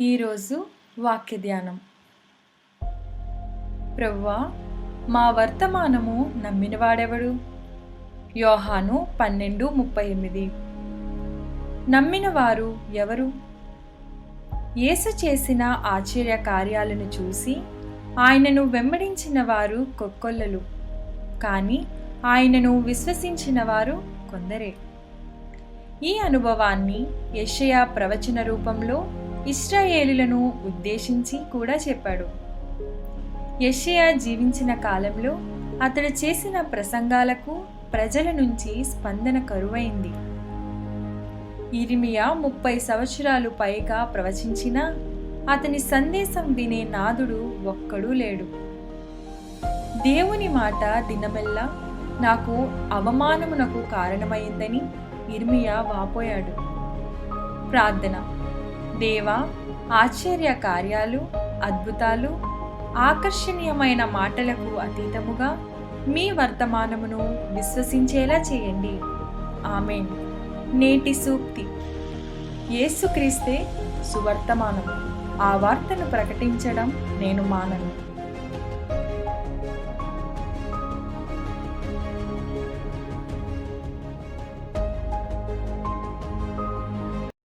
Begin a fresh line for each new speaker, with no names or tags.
ఈరోజు వాక్య ధ్యానం ప్రవ్వా మా వర్తమానము నమ్మినవాడెవడు? యోహాను పన్నెండు ముప్పై ఎనిమిది. నమ్మిన వారు ఎవరు? యేసు చేసిన ఆశ్చర్య కార్యాలను చూసి ఆయనను వెంబడించిన వారు కొక్కొల్లలు కానీ ఆయనను విశ్వసించిన వారు కొందరే. ఈ అనుభవాన్ని యషయా ప్రవచన రూపంలో ఇస్రాయేలులను ఉద్దేశించి కూడా చెప్పాడు. యషయా జీవించిన కాలంలో అతడు చేసిన ప్రసంగాలకు ప్రజల నుంచి స్పందన కరువైంది. ఇరిమియా ముప్పై సంవత్సరాలు పైగా ప్రవచించినా అతని సందేశం వినే నాదుడు ఒక్కడూ లేడు. దేవుని మాట దినమెల్లా నాకు అవమానమునకు కారణమైందని ఇర్మియా వాపోయాడు. ప్రార్థన. దేవా ఆశ్చర్య కార్యాలు అద్భుతాలు ఆకర్షణీయమైన మాటలకు అతీతముగా మీ వర్తమానమును విశ్వసించేలా చేయండి. ఆమె నేటి సూక్తి. యేసుక్రీస్తే సువర్తమానము. ఆ వార్తను ప్రకటించడం నేను మానను.